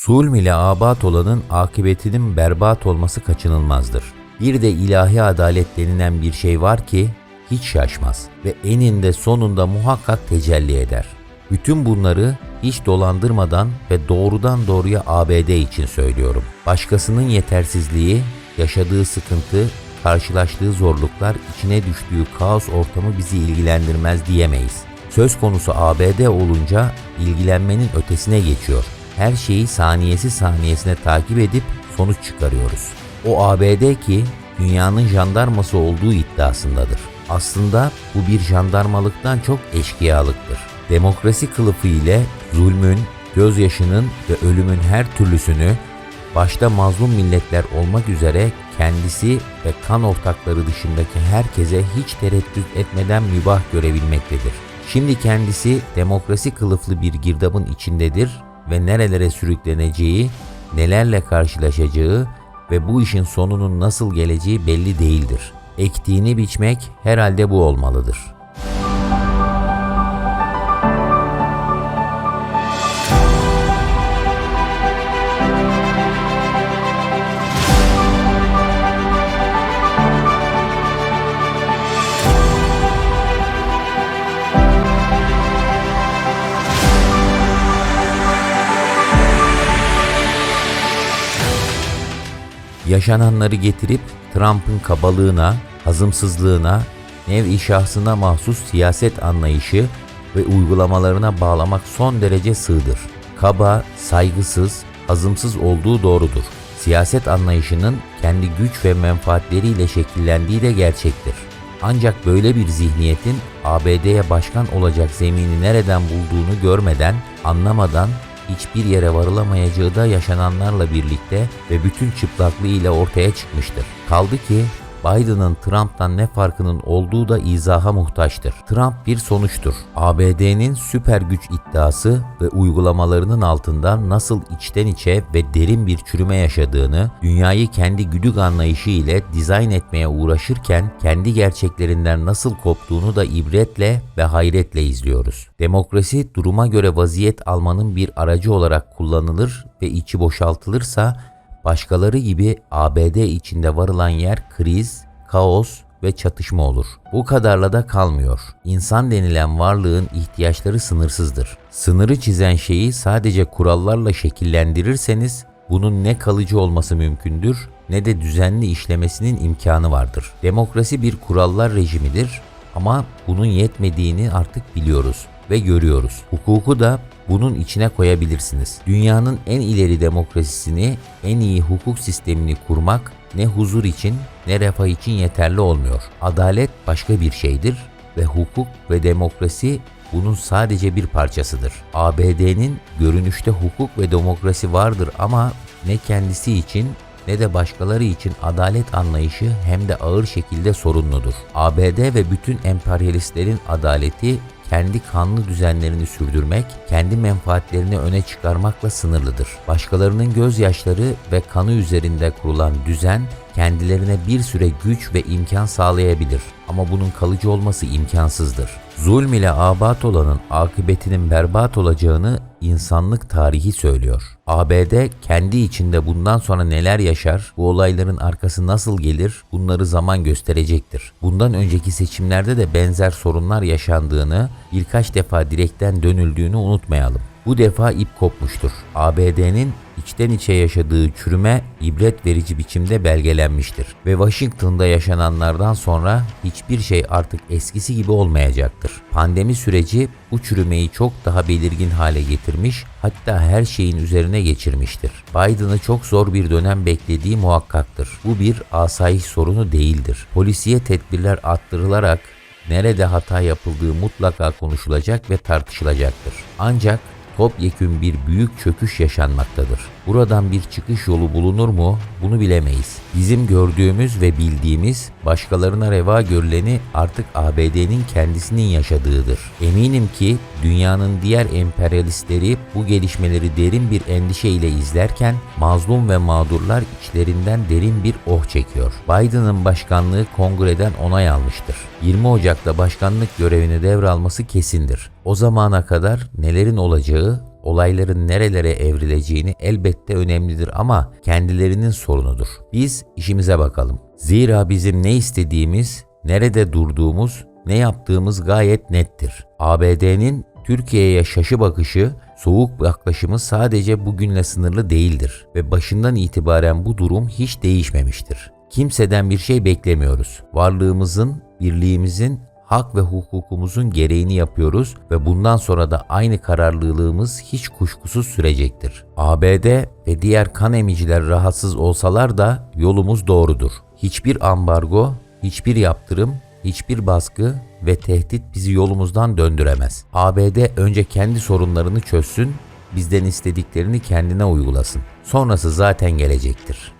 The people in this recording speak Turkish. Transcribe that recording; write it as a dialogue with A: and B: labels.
A: Sulm ile abat olanın akıbetinin berbat olması kaçınılmazdır. Bir de ilahi adalet denilen bir şey var ki hiç şaşmaz ve eninde sonunda muhakkak tecelli eder. Bütün bunları hiç dolandırmadan ve doğrudan doğruya ABD için söylüyorum. Başkasının yetersizliği, yaşadığı sıkıntı, karşılaştığı zorluklar, içine düştüğü kaos ortamı bizi ilgilendirmez diyemeyiz. Söz konusu ABD olunca ilgilenmenin ötesine geçiyor. Her şeyi saniyesi saniyesine takip edip sonuç çıkarıyoruz. O ABD ki dünyanın jandarması olduğu iddiasındadır. Aslında bu bir jandarmalıktan çok eşkıyalıktır. Demokrasi kılıfı ile zulmün, gözyaşının ve ölümün her türlüsünü başta mazlum milletler olmak üzere kendisi ve kan ortakları dışındaki herkese hiç tereddüt etmeden mübah görebilmektedir. Şimdi kendisi demokrasi kılıflı bir girdabın içindedir ve nerelere sürükleneceği, nelerle karşılaşacağı ve bu işin sonunun nasıl geleceği belli değildir. Ektiğini biçmek herhalde bu olmalıdır. Yaşananları getirip Trump'ın kabalığına, hazımsızlığına, nev-i şahsına mahsus siyaset anlayışı ve uygulamalarına bağlamak son derece sığdır. Kaba, saygısız, hazımsız olduğu doğrudur. Siyaset anlayışının kendi güç ve menfaatleriyle şekillendiği de gerçektir. Ancak böyle bir zihniyetin ABD'ye başkan olacak zemini nereden bulduğunu görmeden, anlamadan hiçbir yere varılamayacağı da yaşananlarla birlikte ve bütün çıplaklığıyla ortaya çıkmıştır. Kaldı ki Biden'ın Trump'tan ne farkının olduğu da izaha muhtaçtır. Trump bir sonuçtur. ABD'nin süper güç iddiası ve uygulamalarının altında nasıl içten içe ve derin bir çürüme yaşadığını, dünyayı kendi güdük anlayışı ile dizayn etmeye uğraşırken kendi gerçeklerinden nasıl koptuğunu da ibretle ve hayretle izliyoruz. Demokrasi duruma göre vaziyet almanın bir aracı olarak kullanılır ve içi boşaltılırsa Başkaları gibi ABD içinde varılan yer kriz, kaos ve çatışma olur. Bu kadarla da kalmıyor. İnsan denilen varlığın ihtiyaçları sınırsızdır. Sınırı çizen şeyi sadece kurallarla şekillendirirseniz bunun ne kalıcı olması mümkündür ne de düzenli işlemesinin imkanı vardır. Demokrasi bir kurallar rejimidir ama bunun yetmediğini artık biliyoruz ve görüyoruz. Hukuku da bunun içine koyabilirsiniz. Dünyanın en ileri demokrasisini, en iyi hukuk sistemini kurmak ne huzur için ne refah için yeterli olmuyor. Adalet başka bir şeydir ve hukuk ve demokrasi bunun sadece bir parçasıdır. ABD'nin görünüşte hukuk ve demokrasi vardır ama ne kendisi için ne de başkaları için adalet anlayışı hem de ağır şekilde sorunludur. ABD ve bütün emperyalistlerin adaleti kendi kanlı düzenlerini sürdürmek, kendi menfaatlerini öne çıkarmakla sınırlıdır. Başkalarının gözyaşları ve kanı üzerinde kurulan düzen kendilerine bir süre güç ve imkan sağlayabilir ama bunun kalıcı olması imkansızdır. Zulm ile abat olanın akıbetinin berbat olacağını insanlık tarihi söylüyor. ABD kendi içinde bundan sonra neler yaşar, bu olayların arkası nasıl gelir bunları zaman gösterecektir. Bundan önceki seçimlerde de benzer sorunlar yaşandığını, birkaç defa direkten dönüldüğünü unutmayalım. Bu defa ip kopmuştur. ABD'nin içten içe yaşadığı çürüme ibret verici biçimde belgelenmiştir ve Washington'da yaşananlardan sonra hiçbir şey artık eskisi gibi olmayacaktır. Pandemi süreci bu çürümeyi çok daha belirgin hale getirmiş, hatta her şeyin üzerine geçirmiştir. Biden'ı çok zor bir dönem beklediği muhakkaktır. Bu bir asayiş sorunu değildir. Polisiye tedbirler arttırılarak nerede hata yapıldığı mutlaka konuşulacak ve tartışılacaktır. Ancak topyekün bir büyük çöküş yaşanmaktadır. Buradan bir çıkış yolu bulunur mu? Bunu bilemeyiz. Bizim gördüğümüz ve bildiğimiz başkalarına reva görüleni artık ABD'nin kendisinin yaşadığıdır. Eminim ki dünyanın diğer emperyalistleri bu gelişmeleri derin bir endişe ile izlerken mazlum ve mağdurlar içlerinden derin bir oh çekiyor. Biden'ın başkanlığı kongreden onay almıştır. 20 Ocak'ta başkanlık görevini devralması kesindir. O zamana kadar nelerin olacağı olayların nerelere evrileceğini elbette önemlidir ama kendilerinin sorunudur. Biz işimize bakalım. Zira bizim ne istediğimiz, nerede durduğumuz, ne yaptığımız gayet nettir. ABD'nin Türkiye'ye şaşı bakışı, soğuk yaklaşımı sadece bugünle sınırlı değildir ve başından itibaren bu durum hiç değişmemiştir. Kimseden bir şey beklemiyoruz. Varlığımızın, birliğimizin, hak ve hukukumuzun gereğini yapıyoruz ve bundan sonra da aynı kararlılığımız hiç kuşkusuz sürecektir. ABD ve diğer kan emiciler rahatsız olsalar da yolumuz doğrudur. Hiçbir ambargo, hiçbir yaptırım, hiçbir baskı ve tehdit bizi yolumuzdan döndüremez. ABD önce kendi sorunlarını çözsün, bizden istediklerini kendine uygulasın. Sonrası zaten gelecektir.